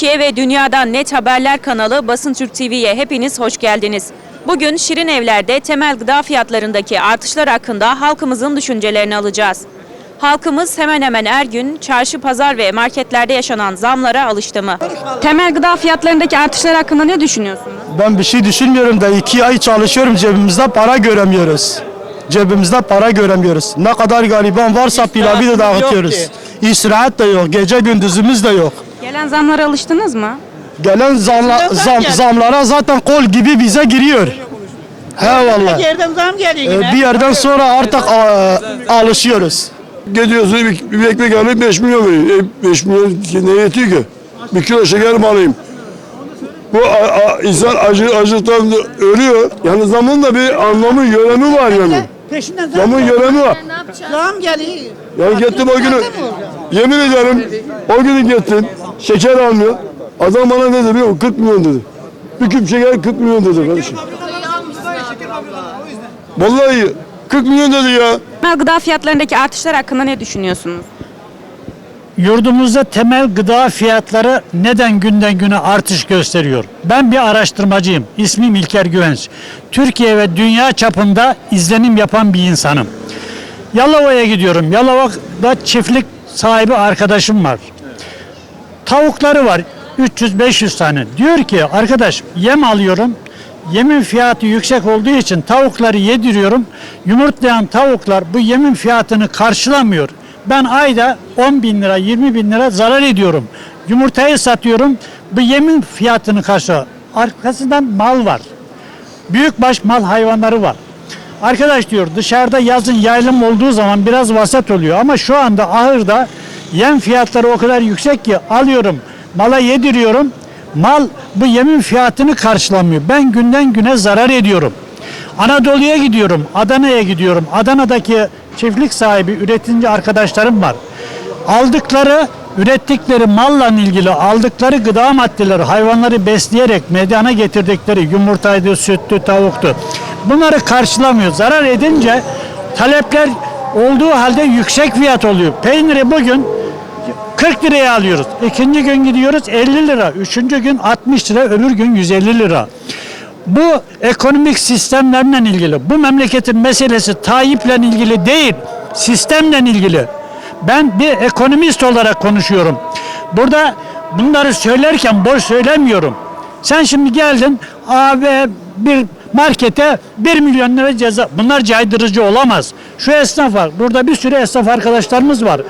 Türkiye ve dünyadan net haberler kanalı Basın Türk TV'ye hepiniz hoş geldiniz. Bugün Şirin Evler'de temel gıda fiyatlarındaki artışlar hakkında halkımızın düşüncelerini alacağız. Halkımız hemen hemen her gün çarşı, pazar ve marketlerde yaşanan zamlara alıştı mı? Temel gıda fiyatlarındaki artışlar hakkında ne düşünüyorsunuz? Ben bir şey düşünmüyorum da iki ay çalışıyorum cebimizde para göremiyoruz. Cebimizde para göremiyoruz. Ne kadar gariban varsa pilavı da dağıtıyoruz. İstirahat da yok, gece gündüzümüz de yok. Gelen zamlara alıştınız mı? Gelen zamla, zam, zamlara zaten kol gibi bize giriyor. He vallahi. Yerden zam geliyor yine. Ee, bir yerden sonra artık a- alışıyoruz. Gidiyorsun bir, bir ekmek alayım 5 milyon veriyor. E, 5 milyon ki ne yetiyor ki? Bir kilo şeker mi alayım? Bu a, a, insan acı, acıktan ölüyor. Yani zamın da bir anlamı, yönemi var yani. Peşinden zam, Zamın yönemi var. zam geliyor. Yani gittim o günü, yemin ederim o günü gittim, şeker almıyor. Adam bana ne dedi biliyor musun? 40 milyon dedi. Bir küp şeker 40 milyon dedi kardeşim. Vallahi 40 milyon dedi ya. Temel gıda fiyatlarındaki artışlar hakkında ne düşünüyorsunuz? Yurdumuzda temel gıda fiyatları neden günden güne artış gösteriyor? Ben bir araştırmacıyım. İsmim İlker Güvenç. Türkiye ve dünya çapında izlenim yapan bir insanım. Yalova'ya gidiyorum. Yalova'da çiftlik sahibi arkadaşım var. Tavukları var 300-500 tane. Diyor ki arkadaş yem alıyorum. Yemin fiyatı yüksek olduğu için tavukları yediriyorum. Yumurtlayan tavuklar bu yemin fiyatını karşılamıyor. Ben ayda 10 bin lira 20 bin lira zarar ediyorum. Yumurtayı satıyorum. Bu yemin fiyatını karşılıyor. Arkasından mal var. Büyükbaş mal hayvanları var. Arkadaş diyor dışarıda yazın yaylım olduğu zaman biraz vasat oluyor ama şu anda ahırda yem fiyatları o kadar yüksek ki alıyorum mala yediriyorum mal bu yemin fiyatını karşılamıyor. Ben günden güne zarar ediyorum. Anadolu'ya gidiyorum, Adana'ya gidiyorum. Adana'daki çiftlik sahibi, üretici arkadaşlarım var. Aldıkları, ürettikleri malla ilgili aldıkları gıda maddeleri, hayvanları besleyerek meydana getirdikleri yumurtaydı, süttü, tavuktu. Bunları karşılamıyor. Zarar edince talepler olduğu halde yüksek fiyat oluyor. Peyniri bugün 40 liraya alıyoruz. İkinci gün gidiyoruz 50 lira. Üçüncü gün 60 lira, öbür gün 150 lira. Bu ekonomik sistemlerle ilgili, bu memleketin meselesi Tayyip'le ilgili değil, sistemle ilgili. Ben bir ekonomist olarak konuşuyorum. Burada bunları söylerken boş söylemiyorum. Sen şimdi geldin abi bir markete 1 milyon lira ceza. Bunlar caydırıcı olamaz. Şu esnaf var. Burada bir sürü esnaf arkadaşlarımız var.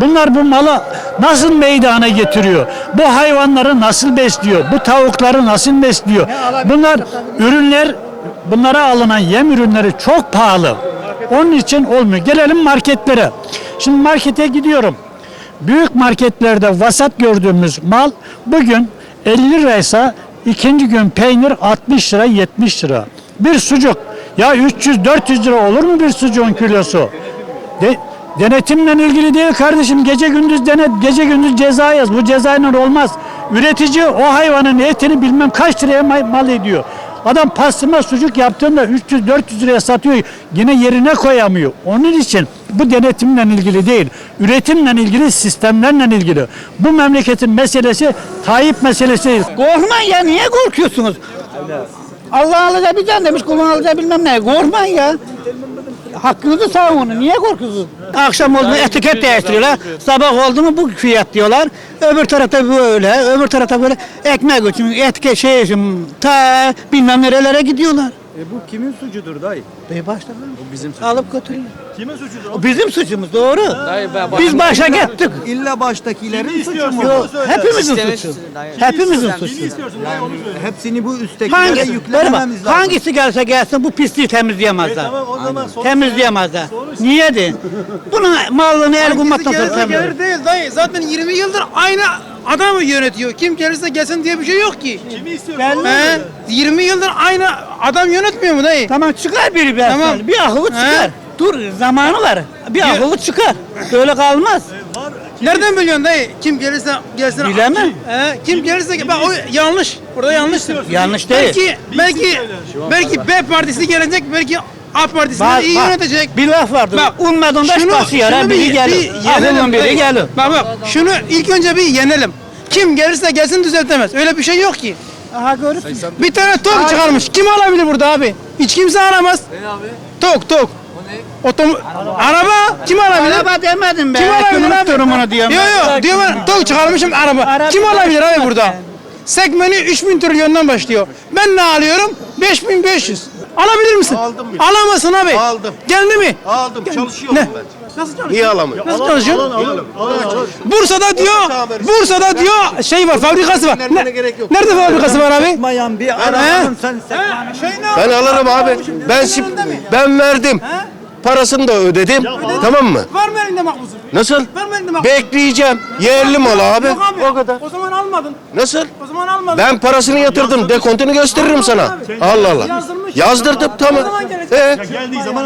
Bunlar bu malı nasıl meydana getiriyor? Bu hayvanları nasıl besliyor? Bu tavukları nasıl besliyor? Bunlar ürünler bunlara alınan yem ürünleri çok pahalı. Onun için olmuyor. Gelelim marketlere. Şimdi markete gidiyorum. Büyük marketlerde vasat gördüğümüz mal bugün 50 liraysa ikinci gün peynir 60 lira 70 lira. Bir sucuk ya 300-400 lira olur mu bir sucuğun kilosu? De, denetimle ilgili değil kardeşim gece gündüz denet gece gündüz ceza yaz bu cezayla olmaz. Üretici o hayvanın etini bilmem kaç liraya mal ediyor. Adam pastırma sucuk yaptığında 300-400 liraya satıyor. Yine yerine koyamıyor. Onun için bu denetimle ilgili değil. Üretimle ilgili, sistemlerle ilgili. Bu memleketin meselesi Tayyip meselesi değil. Ya niye korkuyorsunuz? Allah alacağı bir can demiş, kulun alacağı bilmem ne. Korkmayın ya. Hakkınızı savunun. Niye korkuyorsunuz? Akşam oldu mu etiket değiştiriyorlar. Sabah oldu mu bu fiyat diyorlar. Öbür tarafta böyle, öbür tarafta böyle. Ekmek için, etiket şey için ta bilmem nerelere gidiyorlar. E bu kimin suçudur dayı? Bey başladı. Bu bizim suçumuz. Alıp götürüyor. Kimin suçudur? O bizim suçumuz doğru. Biz başa gittik. İlla baştakilerin suçu mu? Yok, hepimizin suçu. Hepimizin suçu. Hepsini bu üsttekilere Hangisi, yüklemememiz lazım. hangisi gelse gelsin bu pisliği temizleyemezler. o zaman Temizleyemezler. Niye de? Bunun malını el kummatla gelirse tutamıyor. gelir değil dayı. Zaten 20 yıldır aynı adam yönetiyor. Kim gelirse gelsin diye bir şey yok ki. Kimi istiyorsun? He? 20 yıldır aynı adam yönetmiyor mu dayı? Tamam çıkar biri ben Tamam. Bir akıllı çıkar. He? Dur zamanı var. Bir akıllı çıkar. Böyle kalmaz. Nereden biliyorsun dayı? Kim gelirse gelsin. Bilemem. He? Kim gelirse bak o yanlış. Burada yanlıştır. Yanlış değil. Belki belki belki B partisi gelecek, belki A partisi Bak, iyi bak, yönetecek. Bir laf vardır. Bak, şunu- şüphesi yarar. şunu Biri gelir. yenelim Akıllın biri gelir. Bak bak şunu ilk önce bir yenelim. Kim gelirse gelsin düzeltemez. Öyle bir şey yok ki. Aha görürsün. Bir tane tok çıkarmış. Kim alabilir burada abi? Hiç kimse alamaz. Ne abi? Tok tok. O ne? araba kim alabilir? Araba demedim be. Kim alabilir abi? durumunu diyorum. Yok yok diyor ben tok çıkarmışım araba. Araba Kim alabilir abi burada? Segmeni 3000 trilyondan başlıyor. Ben ne alıyorum? 5500. Alabilir misin? Aldım bile. Alamazsın abi. Aldım. Geldi mi? Aldım çalışıyorum Ne? ben. Nasıl çalışıyorsun? Niye alamıyorum? Nasıl çalışıyorsun? Bursa'da diyor, Bursa'da diyor şey var, fabrikası var. Nerede Ne- gerek yok. Nerede fabrikası var abi? Mayan bir arabanın sen He? Şey Ben alırım abi. Ben sip, ben verdim. Parasını da ödedim. Tamam mı? Var mı elinde makbuzu? Nasıl? Makbuzu? Bekleyeceğim. Yerli mal abi. Yok abi. O kadar. O zaman almadın. Nasıl? O zaman almadın. Ben parasını yatırdım. Dekontunu gösteririm sana. Allah Allah. Yazdırmış. Yazdırdım tamam. zaman gelecek. Ee,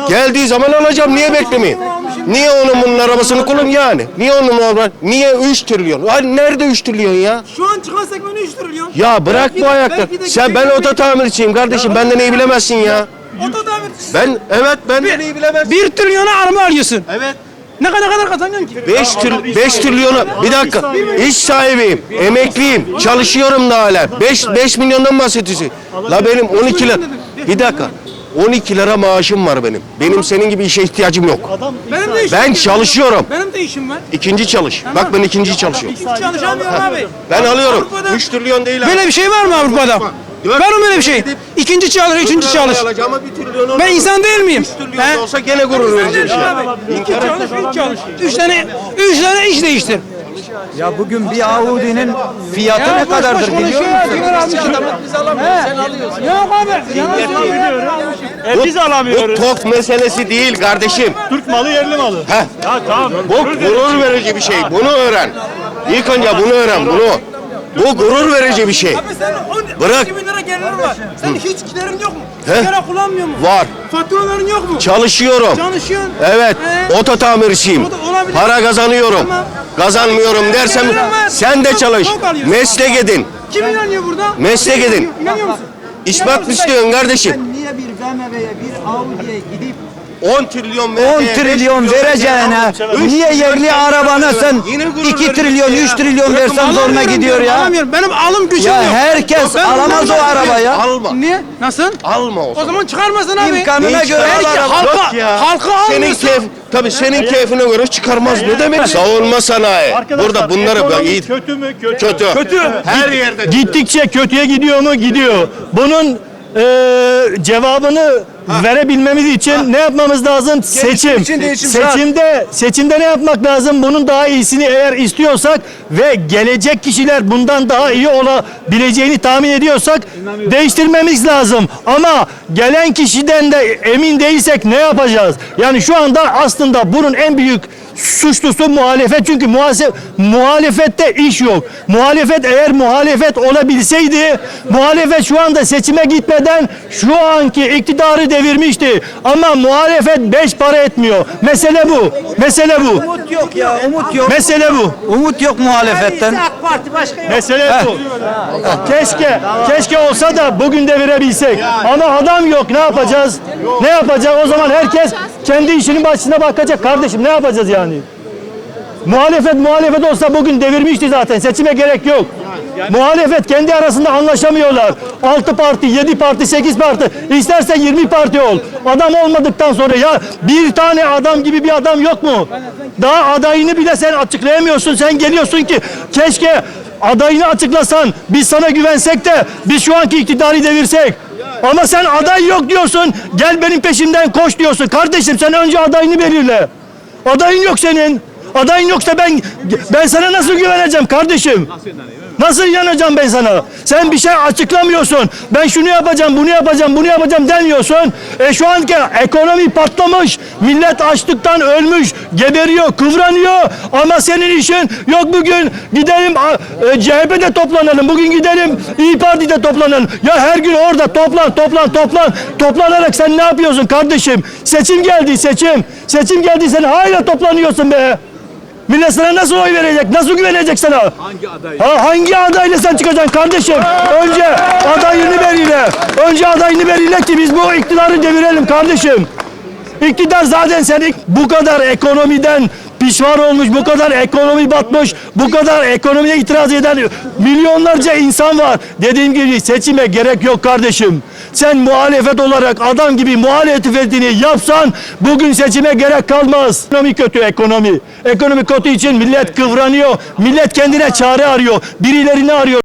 geldiği zaman alacağım. Niye beklemeyeyim? Niye onun bunun arabasını kullan yani? Niye onun araba? Niye 3 trilyon? Hani nerede 3 trilyon ya? Şu an çıkan segmeni 3 trilyon. Ya bırak bu de Sen ben oto tamirciyim kardeşim. Benden iyi bilemezsin ya. Oto tamir. Ben evet benden iyi bilemezsin. 1 trilyona araba alıyorsun. Evet. Ne kadar kadar kazanıyorsun ki? 5 tür 5 trilyonu bir dakika iş sahibiyim emekliyim çalışıyorum da hala 5 5 milyondan bahsediyorsun la benim 12 lira bir dakika 12 lira maaşım var benim benim senin gibi işe ihtiyacım yok Benim de işim ben var. çalışıyorum Benim de işim var. ikinci çalış bak ben ikinci çalışıyorum Hiç çalışamıyorum abi. ben alıyorum Avrupa'da- 3 trilyon değil abi. Böyle bir şey var mı Avrupa'da? Dört- Var mı böyle bir şey? İkinci çalış, üçüncü çalış. Alacağım ama bir trilyon Ben insan değil miyim? 3 trilyon da olsa gene gurur vereceğim şey. İki çalış, üç çalış. Üç tane, üç tane iş değiştir. Ya bugün bir Audi'nin fiyatı ne kadardır biliyor musun? Yok abi. Söylüyorum. E biz alamıyoruz. Bu tok meselesi değil kardeşim. Türk malı yerli malı. Heh. Ya tamam. Bu gurur verici bir şey. Bunu öğren. İlk önce bunu öğren bunu. Bu gurur verici bir şey. Abi sen 10 Bırak. 12 bin lira gelirin var. Sen hiç giderin yok mu? He? Sigara kullanmıyor mu? Var. Faturaların yok mu? Çalışıyorum. Çalışıyorsun. Evet. He? Oto tamirciyim. O da olabilir. Para kazanıyorum. Tamam. Kazanmıyorum dersem Gelirin var. sen de Çok- çalış. çok alıyorsun. Meslek edin. Kim inanıyor burada? Meslek edin. inanıyor? İnanıyor musun? İspat mı istiyorsun kardeşim? niye bir BMW'ye bir Audi'ye gidip 10 trilyon 10 trilyon vereceğine niye yerli arabana sen Yine gurur 2 verici trilyon ya. 3 trilyon versen zoruna gidiyor ya. Alamıyorum. Benim alım gücüm Ya yok. herkes Ben alamaz o arabayı. Alma. Niye? Nasıl? Alma o O zaman. zaman çıkarmasın abi. İmkanına göre al halka, halka Senin almıyorsun. keyf, tabii senin keyfine göre çıkarmaz. Ne demek? Savunma sanayi. Burada bunları bak iyi. Kötü mü? Kötü. Kötü. Kötü. Her yerde. Gittikçe kötüye gidiyor mu? Gidiyor. Bunun eee, cevabını verebilmemiz için ne yapmamız lazım? Seçim. için değişim şart. Seçimde seçimde ne yapmak lazım? Bunun daha iyisini eğer istiyorsak ve gelecek kişiler bundan daha iyi olabileceğini tahmin ediyorsak değiştirmemiz lazım. Ama gelen kişiden de emin değilsek ne yapacağız? Yani şu anda aslında bunun en büyük suçlusu muhalefet çünkü muhase- muhalefette iş yok. Muhalefet eğer muhalefet olabilseydi muhalefet şu anda seçime gitmeden şu anki iktidarı devirmişti. Ama muhalefet beş para etmiyor. Mesele bu. Mesele bu. Umut yok ya umut yok. Mesele bu. Umut yok muhalefetten. Mesele bu. Keşke, keşke olsa da bugün devirebilsek. Ama adam yok. Ne yapacağız? Ne yapacağız? O zaman herkes kendi işinin başına bakacak kardeşim. Ne yapacağız yani? Muhalefet muhalefet olsa bugün devirmişti zaten. Seçime gerek yok. Muhalefet kendi arasında anlaşamıyorlar. 6 parti, 7 parti, 8 parti. İstersen 20 parti ol. Adam olmadıktan sonra ya bir tane adam gibi bir adam yok mu? Daha adayını bile sen açıklayamıyorsun. Sen geliyorsun ki keşke adayını açıklasan. Biz sana güvensek de biz şu anki iktidarı devirsek. Ama sen aday yok diyorsun. Gel benim peşimden koş diyorsun. Kardeşim sen önce adayını belirle. Adayın yok senin. Adayın yoksa ben ben sana nasıl güveneceğim kardeşim? Nasıl inanacağım ben sana? Sen bir şey açıklamıyorsun. Ben şunu yapacağım, bunu yapacağım, bunu yapacağım demiyorsun. E şu anki ekonomi patlamış. Millet açlıktan ölmüş, geberiyor, kıvranıyor. Ama senin işin yok bugün gidelim e, CHP'de toplanalım. Bugün gidelim İyi Parti'de toplanalım. Ya her gün orada toplan, toplan, toplan. Toplanarak sen ne yapıyorsun kardeşim? Seçim geldi, seçim. Seçim geldi sen hala toplanıyorsun be. Millet sana nasıl oy verecek? Nasıl güvenecek sana? Hangi aday? Ha, hangi adayla sen çıkacaksın kardeşim? Önce adayını belirle. Önce adayını belirle ki biz bu iktidarı devirelim kardeşim. İktidar zaten seni bu kadar ekonomiden, pişman olmuş, bu kadar ekonomi batmış, bu kadar ekonomiye itiraz eden milyonlarca insan var. Dediğim gibi seçime gerek yok kardeşim. Sen muhalefet olarak adam gibi muhalefetini yapsan bugün seçime gerek kalmaz. Ekonomi kötü ekonomi. Ekonomi kötü için millet kıvranıyor. Millet kendine çare arıyor. Birilerini arıyor.